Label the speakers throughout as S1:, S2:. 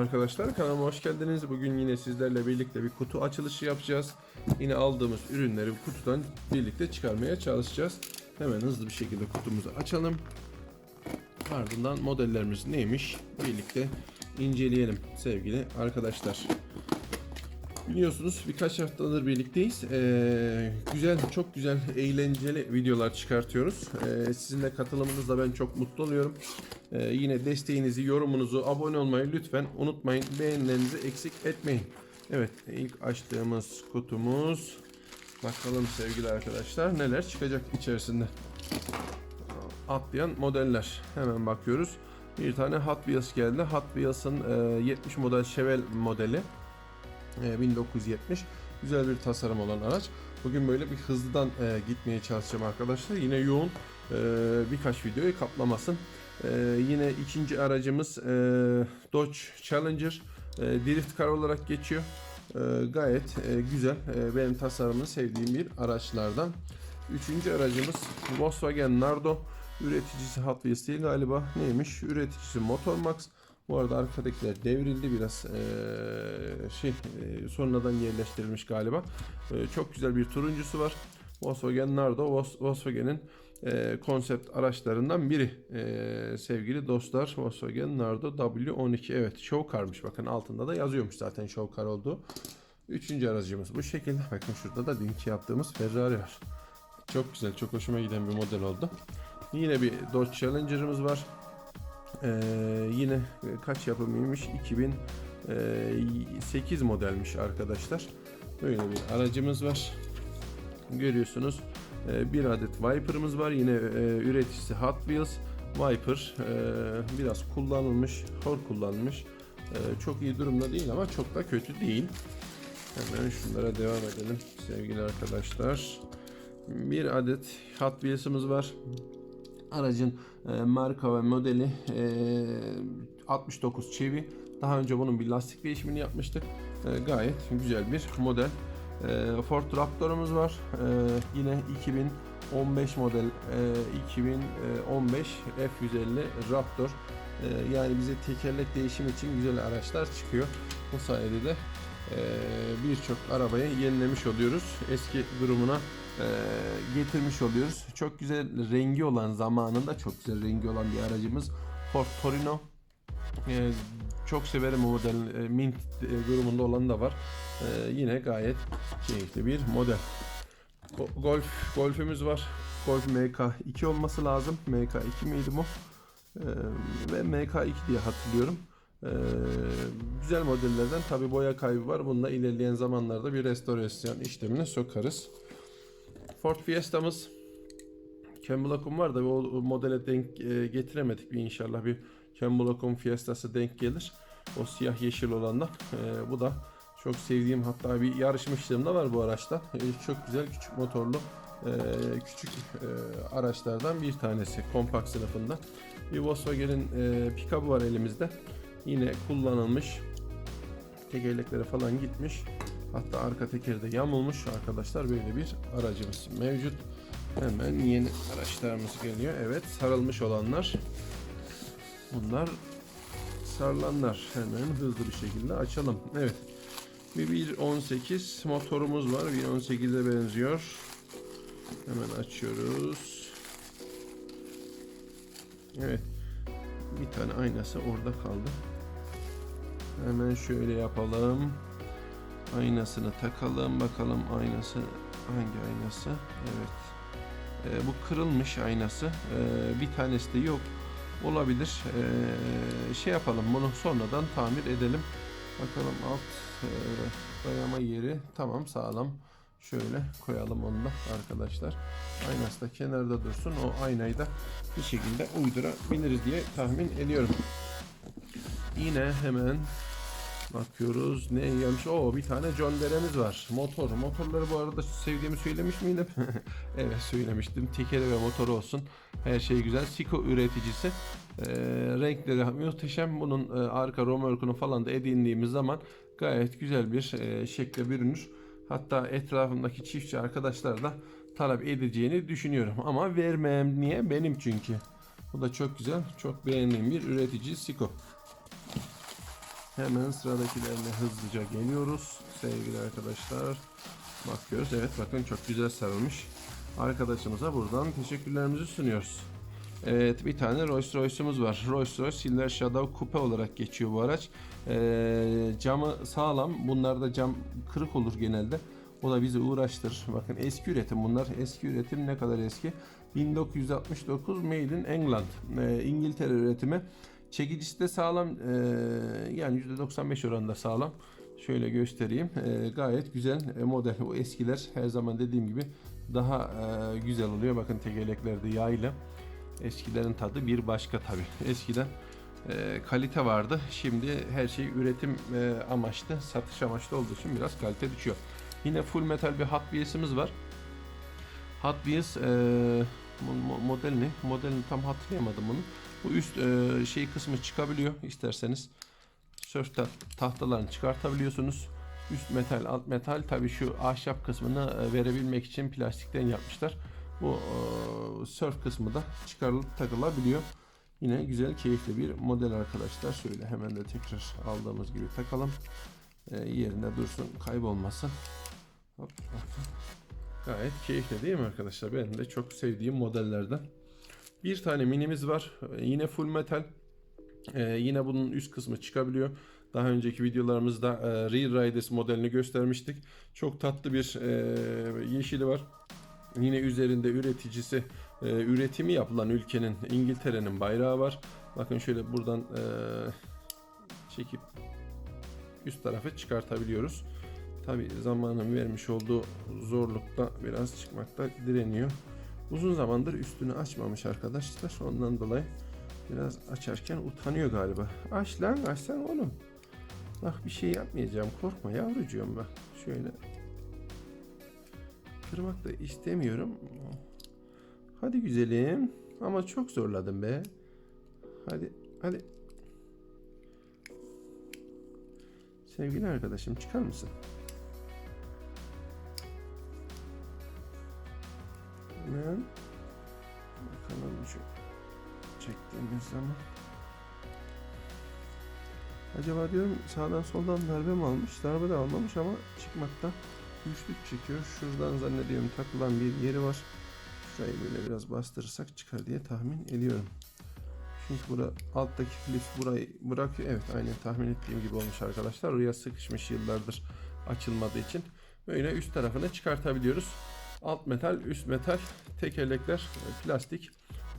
S1: arkadaşlar kanalıma hoş geldiniz. Bugün yine sizlerle birlikte bir kutu açılışı yapacağız. Yine aldığımız ürünleri kutudan birlikte çıkarmaya çalışacağız. Hemen hızlı bir şekilde kutumuzu açalım. Ardından modellerimiz neymiş birlikte inceleyelim sevgili arkadaşlar. Biliyorsunuz birkaç haftadır birlikteyiz. Ee, güzel, çok güzel, eğlenceli videolar çıkartıyoruz. Ee, sizinle katılımınızla ben çok mutlu oluyorum. Ee, yine desteğinizi, yorumunuzu, abone olmayı lütfen unutmayın. Beğenilerinizi eksik etmeyin. Evet, ilk açtığımız kutumuz. Bakalım sevgili arkadaşlar neler çıkacak içerisinde. Atlayan modeller. Hemen bakıyoruz. Bir tane Hot Wheels geldi. Hot Wheels'ın e, 70 model Chevelle modeli. E, 1970. Güzel bir tasarım olan araç. Bugün böyle bir hızlıdan e, gitmeye çalışacağım arkadaşlar. Yine yoğun e, birkaç videoyu kaplamasın. E, yine ikinci aracımız e, Dodge Challenger. E, drift car olarak geçiyor. E, gayet e, güzel. E, benim tasarımını sevdiğim bir araçlardan. Üçüncü aracımız Volkswagen Nardo. Üreticisi Hot Wheels değil galiba. Neymiş? Üreticisi Motormax. Bu arada arkadakiler devrildi biraz eee, şey sonradan yerleştirilmiş galiba. Eee, çok güzel bir turuncusu var. Volkswagen Nardo Volkswagen'in eee, konsept araçlarından biri Eee, sevgili dostlar Volkswagen Nardo W12 evet show car'mış bakın altında da yazıyormuş zaten show car olduğu. Üçüncü aracımız bu şekilde. Bakın şurada da dünkü yaptığımız Ferrari var. Çok güzel, çok hoşuma giden bir model oldu. Yine bir Dodge Challenger'ımız var. Ee, yine e, kaç yapımıymış? 2008 modelmiş arkadaşlar. Böyle bir aracımız var. Görüyorsunuz. Ee, bir adet Viper'ımız var. Yine e, üreticisi Hot Wheels. Viper e, biraz kullanılmış, hor kullanılmış. E, çok iyi durumda değil ama çok da kötü değil. Hemen şunlara devam edelim sevgili arkadaşlar. Bir adet Hot Wheels'ımız var. Aracın e, marka ve modeli e, 69 çevi. Daha önce bunun bir lastik değişimini yapmıştık. E, gayet güzel bir model. E, Ford Raptor'umuz var. E, yine 2015 model e, 2015 F150 Raptor. E, yani bize tekerlek değişimi için güzel araçlar çıkıyor. Bu sayede de e, birçok arabayı yenilemiş oluyoruz. Eski durumuna getirmiş oluyoruz. Çok güzel rengi olan zamanında çok güzel rengi olan bir aracımız Ford Torino. E, çok severim o model. E, Mint e, durumunda olan da var. E, yine gayet keyifli bir model. Go- Golf Golf'ümüz var. Golf MK2 olması lazım. MK2 miydi bu? Ve MK2 diye hatırlıyorum. Ee, güzel modellerden tabi boya kaybı var. Bununla ilerleyen zamanlarda bir restorasyon işlemine sokarız. Ford Fiesta'mız Ken Block'um var da o modele denk e, getiremedik bir inşallah bir Ken Block'um Fiesta'sı denk gelir. O siyah yeşil olanla. Ee, bu da çok sevdiğim hatta bir yarışmışlığım da var bu araçta. Ee, çok güzel küçük motorlu e, küçük e, araçlardan bir tanesi kompakt sınıfında. Bir Volkswagen'in e, pick-up'ı var elimizde. Yine kullanılmış tekerleklere falan gitmiş. Hatta arka tekeri de yamulmuş arkadaşlar. Böyle bir aracımız mevcut. Hemen yeni araçlarımız geliyor. Evet sarılmış olanlar. Bunlar sarılanlar. Hemen hızlı bir şekilde açalım. Evet. Bir 1.18 motorumuz var. 1.18'e benziyor. Hemen açıyoruz. Evet. Bir tane aynası orada kaldı. Hemen şöyle yapalım. Aynasını takalım. Bakalım aynası hangi aynası? Evet. Ee, bu kırılmış aynası. Ee, bir tanesi de yok. Olabilir. Ee, şey yapalım. Bunu sonradan tamir edelim. Bakalım alt e, dayama yeri tamam sağlam. Şöyle koyalım onu da arkadaşlar. Aynası da kenarda dursun. O aynayı da bir şekilde uydurabiliriz diye tahmin ediyorum. Yine hemen bakıyoruz. Ne gelmiş? Oo bir tane John Dere'miz var. Motor. Motorları bu arada sevdiğimi söylemiş miydim? evet söylemiştim. Tekeri ve motoru olsun. Her şey güzel. Siko üreticisi. Ee, renkleri muhteşem. Bunun e, arka romörkünü falan da edindiğimiz zaman gayet güzel bir e, şekle bürünür. Hatta etrafımdaki çiftçi arkadaşlar da talep edeceğini düşünüyorum. Ama vermem niye? Benim çünkü. Bu da çok güzel. Çok beğendiğim bir üretici Siko. Hemen sıradakilerine hızlıca geliyoruz sevgili arkadaşlar. Bakıyoruz evet bakın çok güzel sarılmış. Arkadaşımıza buradan teşekkürlerimizi sunuyoruz. Evet bir tane Rolls Royce'umuz var. Rolls Royce Silver Shadow Coupe olarak geçiyor bu araç. Ee, camı sağlam. Bunlarda cam kırık olur genelde. O da bizi uğraştırır. Bakın eski üretim bunlar. Eski üretim ne kadar eski? 1969 Made in England. Ee, İngiltere üretimi. Çekicisi de sağlam. Ee, yani %95 oranında sağlam. Şöyle göstereyim. Ee, gayet güzel e, model. O eskiler her zaman dediğim gibi daha e, güzel oluyor. Bakın tekerleklerde yaylı. Eskilerin tadı bir başka tabi. Eskiden e, kalite vardı. Şimdi her şey üretim e, amaçlı, satış amaçlı olduğu için biraz kalite düşüyor. Yine full metal bir Hot Wheels'imiz var. Hot Wheels e, mo- mo- model ne? Modelini tam hatırlayamadım bunu. Bu üst e, şey kısmı çıkabiliyor isterseniz. Sörf ta- tahtalarını çıkartabiliyorsunuz. Üst metal, alt metal. Tabi şu ahşap kısmını e, verebilmek için plastikten yapmışlar. Bu e, sörf kısmı da çıkarılıp takılabiliyor. Yine güzel, keyifli bir model arkadaşlar. Şöyle hemen de tekrar aldığımız gibi takalım. E, yerinde dursun, kaybolmasın. Hop, hop. Gayet keyifli değil mi arkadaşlar? Benim de çok sevdiğim modellerden. Bir tane minimiz var. E, yine full metal. E, yine bunun üst kısmı çıkabiliyor. Daha önceki videolarımızda e, Real Riders modelini göstermiştik. Çok tatlı bir e, yeşili var. Yine üzerinde üreticisi, e, üretimi yapılan ülkenin İngiltere'nin bayrağı var. Bakın şöyle buradan e, çekip üst tarafı çıkartabiliyoruz. Tabi zamanın vermiş olduğu zorlukta biraz çıkmakta direniyor. Uzun zamandır üstünü açmamış arkadaşlar. Ondan dolayı biraz açarken utanıyor galiba. Aç lan açsan oğlum. Bak bir şey yapmayacağım korkma yavrucuğum bak. Şöyle kırmak da istemiyorum. Hadi güzelim. Ama çok zorladım be. Hadi hadi. Sevgili arkadaşım çıkar mısın? Hemen bakalım şu çektiğimiz zaman. Acaba diyorum sağdan soldan darbe mi almış? Darbe de almamış ama çıkmakta güçlük çekiyor. Şuradan zannediyorum takılan bir yeri var. Şurayı böyle biraz bastırırsak çıkar diye tahmin ediyorum. Çünkü bura alttaki klip burayı bırakıyor. Evet aynen tahmin ettiğim gibi olmuş arkadaşlar. Oraya sıkışmış yıllardır açılmadığı için. Böyle üst tarafını çıkartabiliyoruz. Alt metal, üst metal, tekerlekler, plastik,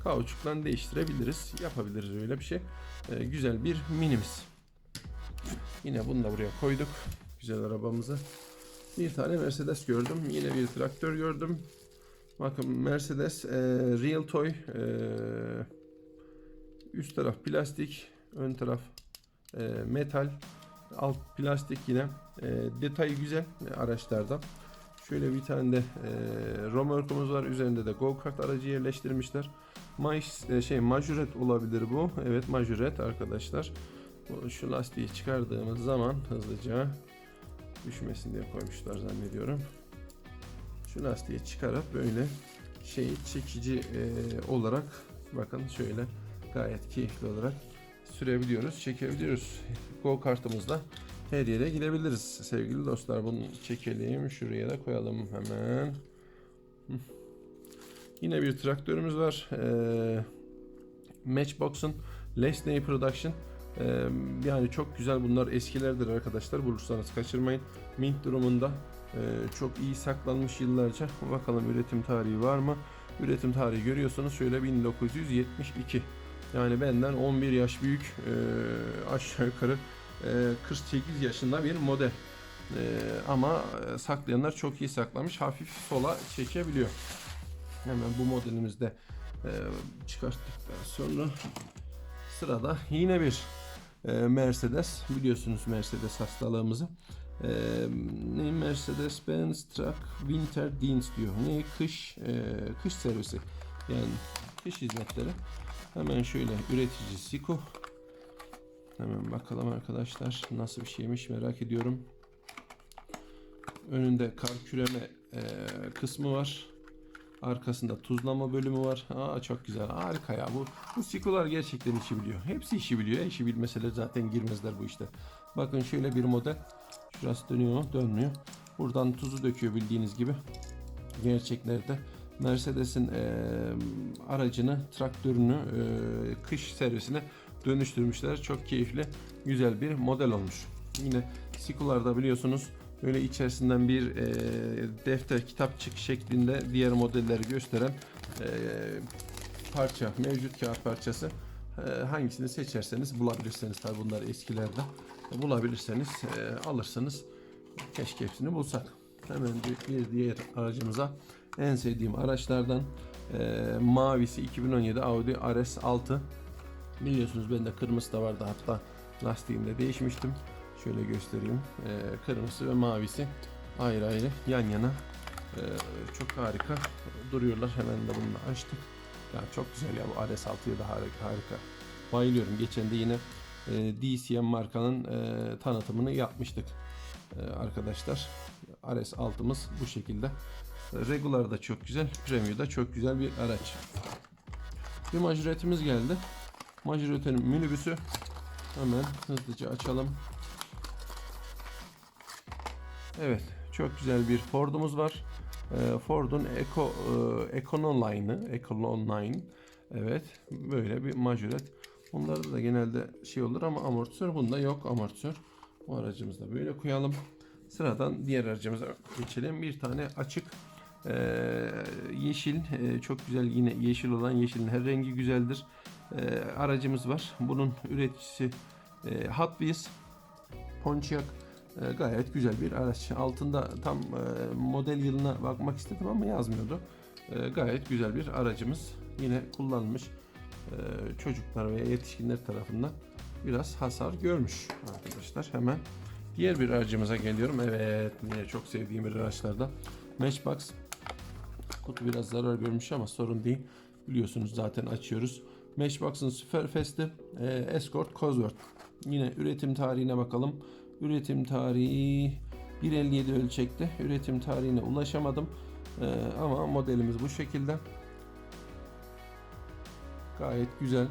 S1: kauçuktan değiştirebiliriz. Yapabiliriz öyle bir şey. Ee, güzel bir minimiz. Yine bunu da buraya koyduk. Güzel arabamızı. Bir tane Mercedes gördüm. Yine bir traktör gördüm. Bakın Mercedes e, Real Toy e, üst taraf plastik, ön taraf e, metal, alt plastik yine. E, detayı güzel e, araçlarda. Şöyle bir tane de e, romörkumuz var. Üzerinde de go kart aracı yerleştirmişler. Maj, e, şey majuret olabilir bu. Evet majuret arkadaşlar. Şu lastiği çıkardığımız zaman hızlıca düşmesin diye koymuşlar zannediyorum. Şu lastiği çıkarıp böyle şeyi çekici e, olarak bakın şöyle gayet keyifli olarak sürebiliyoruz, çekebiliyoruz. Go kartımızla her yere gidebiliriz sevgili dostlar. Bunu çekelim, şuraya da koyalım hemen. Yine bir traktörümüz var. Ee, Matchbox'un Lesney Production. Ee, yani çok güzel bunlar eskilerdir arkadaşlar. Bulursanız kaçırmayın. Mint durumunda ee, çok iyi saklanmış yıllarca. Bakalım üretim tarihi var mı? Üretim tarihi görüyorsunuz şöyle 1972. Yani benden 11 yaş büyük ee, aşağı yukarı 48 yaşında bir model. Ee, ama e, saklayanlar çok iyi saklamış. Hafif sola çekebiliyor. Hemen bu modelimizde e, çıkarttıktan sonra sırada yine bir e, Mercedes. Biliyorsunuz Mercedes hastalığımızı. E, ne Mercedes Benz Truck Winter Dienst diyor. Ne kış kış servisi. Yani kış hizmetleri. Hemen şöyle üretici Siko. Hemen bakalım arkadaşlar nasıl bir şeymiş merak ediyorum. Önünde kar küreme e, kısmı var. Arkasında tuzlama bölümü var. Aa çok güzel. Harika ya. Bu bu sikular gerçekten işi biliyor. Hepsi işi biliyor. İşi bilmeseler zaten girmezler bu işte. Bakın şöyle bir model. Şurası dönüyor mu? Dönmüyor. Buradan tuzu döküyor bildiğiniz gibi. Gerçeklerde Mercedes'in eee, aracını, traktörünü eee, kış servisine dönüştürmüşler. Çok keyifli, güzel bir model olmuş. Yine Sikular'da biliyorsunuz böyle içerisinden bir eee, defter, kitapçık şeklinde diğer modelleri gösteren eee, parça, mevcut kağıt parçası. Eee, hangisini seçerseniz bulabilirsiniz. Tabi bunlar eskilerde. Bulabilirseniz eee, alırsınız. Keşke hepsini bulsak. Hemen bir, bir diğer aracımıza en sevdiğim araçlardan eee, mavisi 2017 Audi RS6 biliyorsunuz bende kırmızı da vardı hatta lastiğini de değişmiştim. Şöyle göstereyim. Eee kırmızısı ve mavisi ayrı ayrı yan yana Eee, çok harika duruyorlar. Hemen de bunu açtık. Ya çok güzel ya bu RS6'ya da harika, harika. Bayılıyorum. Geçen de yine eee, DCM markanın eee, tanıtımını yapmıştık eee, arkadaşlar. RS6'mız bu şekilde. Regular da çok güzel, Premium da çok güzel bir araç. Bir majoretimiz geldi. Majoretenin minibüsü. Hemen hızlıca açalım. Evet, çok güzel bir Ford'umuz var. Ee, Ford'un Eco e, Econoline'ı, Econoline. Evet, böyle bir majoret. Bunlarda da genelde şey olur ama amortisör bunda yok amortisör. Bu aracımızda böyle koyalım. Sıradan diğer aracımıza geçelim. Bir tane açık ee, yeşil e, çok güzel yine yeşil olan yeşilin her rengi güzeldir. Ee, aracımız var. Bunun üreticisi e, Hot Pontiac e, gayet güzel bir araç. Altında tam e, model yılına bakmak istedim ama yazmıyordu. E, gayet güzel bir aracımız. Yine kullanılmış e, çocuklar veya yetişkinler tarafından biraz hasar görmüş arkadaşlar. Hemen diğer bir aracımıza geliyorum. Evet yine çok sevdiğim bir araçlardan. Matchbox kutu biraz zarar görmüş ama sorun değil. Biliyorsunuz zaten açıyoruz. Matchbox'ın Superfast'i e, Escort Cosworth. Yine üretim tarihine bakalım. Üretim tarihi 1.57 ölçekte. Üretim tarihine ulaşamadım. E, ama modelimiz bu şekilde. Gayet güzel.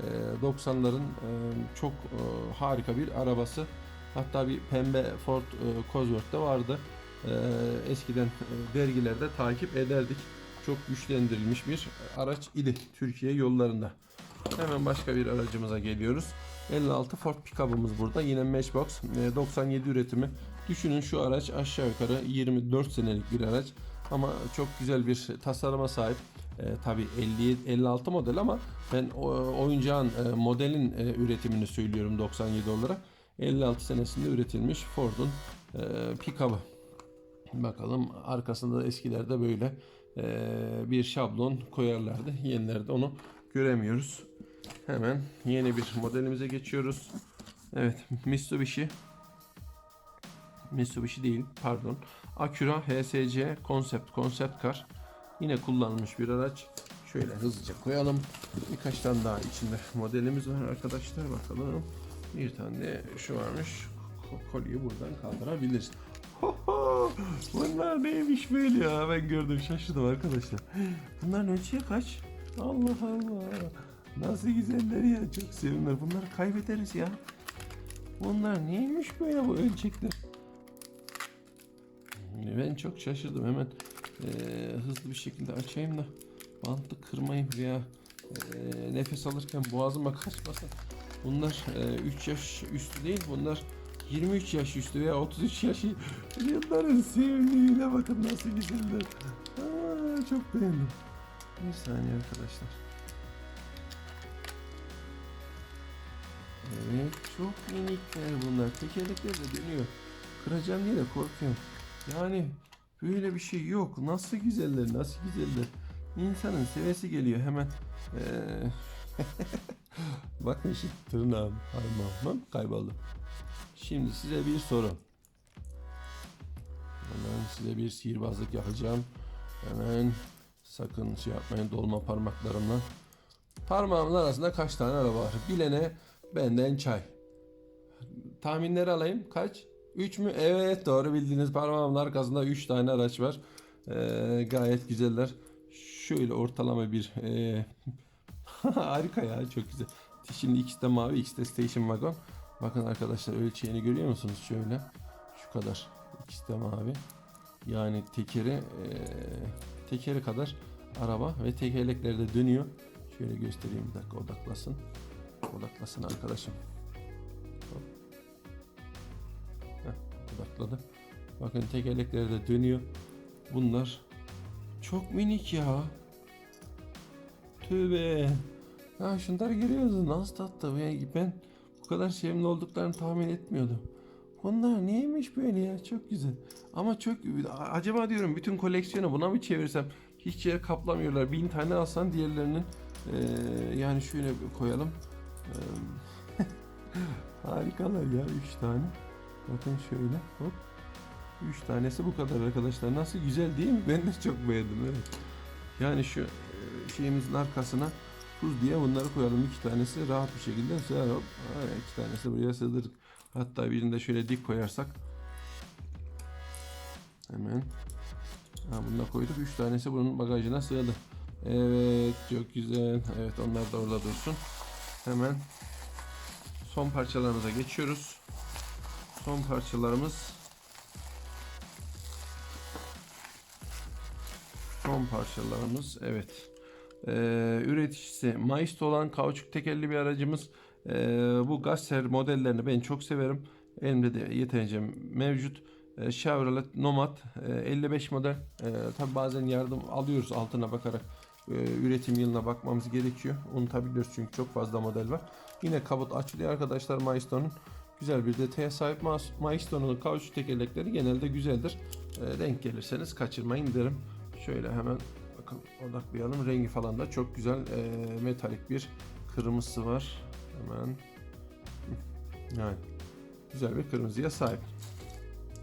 S1: E, 90'ların e, çok e, harika bir arabası. Hatta bir pembe Ford e, Cosworth de vardı. Ee, eskiden e, dergilerde takip ederdik. Çok güçlendirilmiş bir araç idi Türkiye yollarında. Hemen başka bir aracımıza geliyoruz. 56 Ford pickup'ımız burada. Yine Matchbox e, 97 üretimi. Düşünün şu araç aşağı yukarı 24 senelik bir araç. Ama çok güzel bir tasarıma sahip. E, tabii 50 56 model ama ben o, oyuncağın e, modelin e, üretimini söylüyorum 97 olarak. 56 senesinde üretilmiş Ford'un e. Bakalım arkasında da eskilerde böyle bir şablon koyarlardı. Yenilerde onu göremiyoruz. Hemen yeni bir modelimize geçiyoruz. Evet Mitsubishi Mitsubishi değil pardon. Acura HSC Concept Concept Car. Yine kullanılmış bir araç. Şöyle hızlıca koyalım. Birkaç tane daha içinde modelimiz var arkadaşlar. Bakalım. Bir tane de şu varmış. Ko- Kolyeyi buradan kaldırabiliriz. Bunlar neymiş böyle ya? Ben gördüm şaşırdım arkadaşlar. Bunların ölçüye kaç? Allah Allah. Nasıl güzeller ya. Çok sevimler. Bunları kaybederiz ya. Bunlar neymiş böyle bu ölçekler? Ben çok şaşırdım. Hemen eee, hızlı bir şekilde açayım da bantlı kırmayayım veya eee, nefes alırken boğazıma kaçmasın. Bunlar 3 yaş üstü değil. Bunlar 23 yaş üstü veya 33 yaş Yılların sevimliliğine bakın nasıl güzeller. Aa, çok beğendim. Bir saniye arkadaşlar. Evet çok minikler bunlar. Tekerlekler de dönüyor. Kıracağım diye de korkuyorum. Yani böyle bir şey yok. Nasıl güzeller nasıl güzeller. İnsanın sevesi geliyor hemen. Ee, Bakın şimdi tırnağım parmağım kayboldu. Şimdi size bir soru. Hemen size bir sihirbazlık yapacağım. Hemen sakın şey yapmayın dolma parmaklarımla. Parmağımın arasında kaç tane araba var? Bilene benden çay. Tahminleri alayım. Kaç? 3 mü? Evet doğru bildiğiniz parmağımın arkasında 3 tane araç var. Ee, gayet güzeller. şöyle ortalama bir e, harika ya çok güzel. Şimdi ikisi de mavi ikisi de station wagon. Bakın arkadaşlar ölçeğini görüyor musunuz? Şöyle şu kadar. İkisi de mavi. Yani tekeri e, tekeri kadar araba ve tekerlekleri de dönüyor. Şöyle göstereyim bir dakika odaklasın. Odaklasın arkadaşım. Heh, odakladı. Bakın tekerlekleri de dönüyor. Bunlar çok minik ya. Tövbe. Ya şunları görüyorsunuz nasıl tatlı. Ben, ben bu kadar sevimli olduklarını tahmin etmiyordum. Bunlar neymiş böyle ya çok güzel. Ama çok acaba diyorum bütün koleksiyonu buna mı çevirsem hiç yer kaplamıyorlar. Bin tane alsan diğerlerinin eee, yani şöyle koyalım. Eee, harikalar ya üç tane. Bakın şöyle hop. Üç tanesi bu kadar arkadaşlar. Nasıl güzel değil mi? Ben de çok beğendim evet. Yani şu şeyimizin arkasına tuz diye bunları koyalım. İki tanesi rahat bir şekilde sığar. Hop. İki tanesi buraya sığdırdık. Hatta birini de şöyle dik koyarsak. Hemen. Ha, bunu da koyduk. Üç tanesi bunun bagajına sığdı. Evet çok güzel. Evet onlar da orada dursun. Hemen son parçalarımıza geçiyoruz. Son parçalarımız Son parçalarımız evet. Ee, üreticisi Maisto olan kauçuk tekerli bir aracımız. Ee, bu Gasser modellerini ben çok severim. Elimde de yeterince mevcut. Ee, Chevrolet Nomad e, 55 model. Ee, Tabi bazen yardım alıyoruz altına bakarak. e, üretim yılına bakmamız gerekiyor. Unutabiliyoruz çünkü çok fazla model var. Yine kabut açılıyor arkadaşlar Maisto'nun. Güzel bir detaya sahip Ma- Maisto'nun kauçuk tekerlekleri genelde güzeldir. Ee, denk gelirseniz kaçırmayın derim. Şöyle hemen bakın odaklayalım. Rengi falan da çok güzel e, metalik bir kırmızısı var. Hemen yani güzel bir kırmızıya sahip.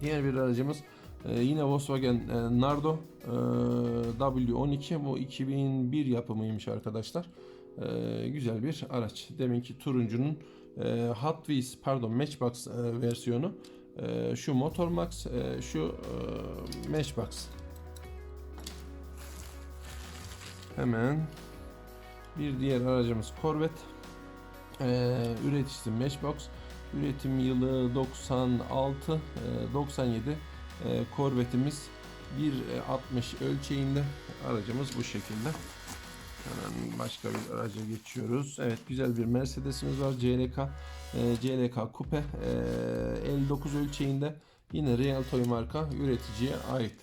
S1: Diğer bir aracımız e, yine Volkswagen e, Nardo e, W12 bu 2001 yapımıymış arkadaşlar. E, güzel bir araç. Deminki turuncunun e, Hot Wheels pardon Matchbox e, versiyonu. E, şu Motor Max, e, şu e, Matchbox Hemen bir diğer aracımız Corvette. Ee, üreticisi Matchbox. Üretim yılı 96 e, 97. Ee, Corvette'imiz 1.60 ölçeğinde. Aracımız bu şekilde. Hemen başka bir araca geçiyoruz. Evet güzel bir Mercedes'imiz var. CLK e, CLK Coupe e, 59 ölçeğinde. Yine Real Toy marka üreticiye ait.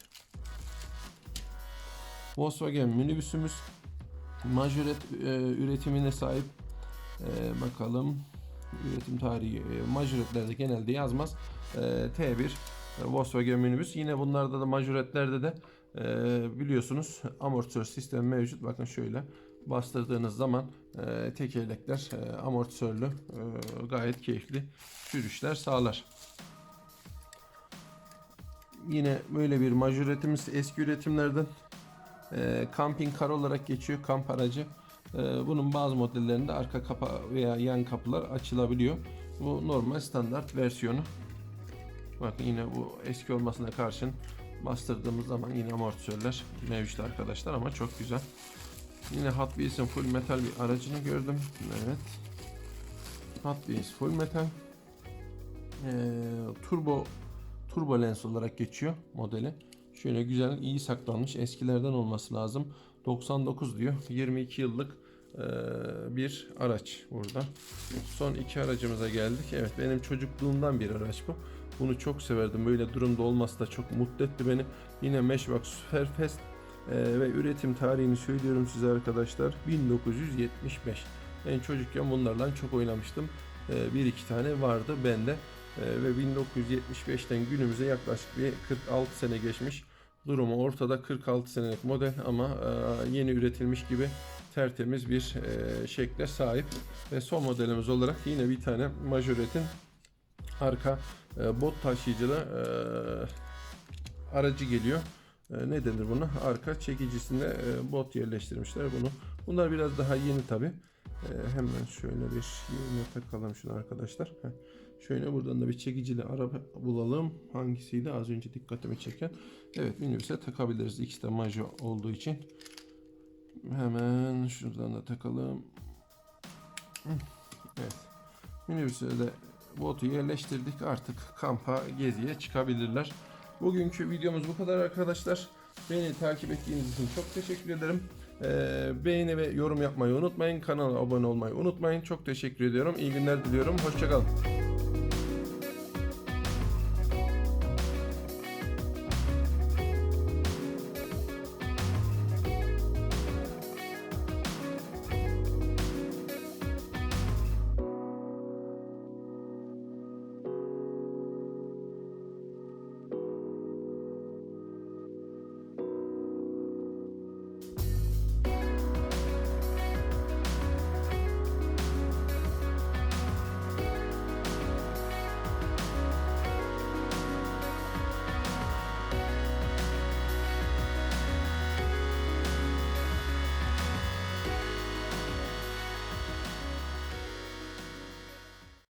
S1: Volkswagen minibüsümüz majoret e, üretimine sahip. E, bakalım üretim tarihi e, majoretlerde genelde yazmaz. E, T1 e, Volkswagen minibüs. Yine bunlarda da majoretlerde de e, biliyorsunuz amortisör sistemi mevcut. Bakın şöyle bastırdığınız zaman e, tekerlekler e, amortisörlü e, gayet keyifli sürüşler sağlar. Yine böyle bir majoretimiz eski üretimlerden e, camping car olarak geçiyor kamp aracı. E, bunun bazı modellerinde arka kapa veya yan kapılar açılabiliyor. Bu normal standart versiyonu. Bakın yine bu eski olmasına karşın bastırdığımız zaman yine amortisörler mevcut arkadaşlar ama çok güzel. Yine Hot Wheels'in full metal bir aracını gördüm. Evet. Hot Wheels full metal. Ee, turbo turbo lens olarak geçiyor modeli. Şöyle güzel iyi saklanmış eskilerden olması lazım. 99 diyor. 22 yıllık bir araç burada. Son iki aracımıza geldik. Evet benim çocukluğumdan bir araç bu. Bunu çok severdim. Böyle durumda olması da çok mutlu etti beni. Yine Matchbox Superfest ve üretim tarihini söylüyorum size arkadaşlar. 1975. Ben çocukken bunlarla çok oynamıştım. Bir iki tane vardı bende. E, ve 1975'ten günümüze yaklaşık bir 46 sene geçmiş. Durumu ortada 46 senelik model ama e, yeni üretilmiş gibi tertemiz bir e, şekle sahip. Ve son modelimiz olarak yine bir tane majoretin arka e, bot taşıyıcılı aracı geliyor. Ne denir buna? Arka çekicisinde bot yerleştirmişler bunu. Bunlar biraz daha yeni tabi. E, hemen şöyle bir yerine takalım şunu arkadaşlar. Şöyle buradan da bir çekicili araba bulalım. Hangisiydi az önce dikkatimi çeken. Evet minibüse takabiliriz. İkisi de majo olduğu için. Hemen şuradan da takalım. Evet. Minibüse de botu yerleştirdik. Artık kampa, geziye çıkabilirler. Bugünkü videomuz bu kadar arkadaşlar. Beni takip ettiğiniz için çok teşekkür ederim. Ee, beğeni ve yorum yapmayı unutmayın. Kanala abone olmayı unutmayın. Çok teşekkür ediyorum. İyi günler diliyorum. Hoşçakalın.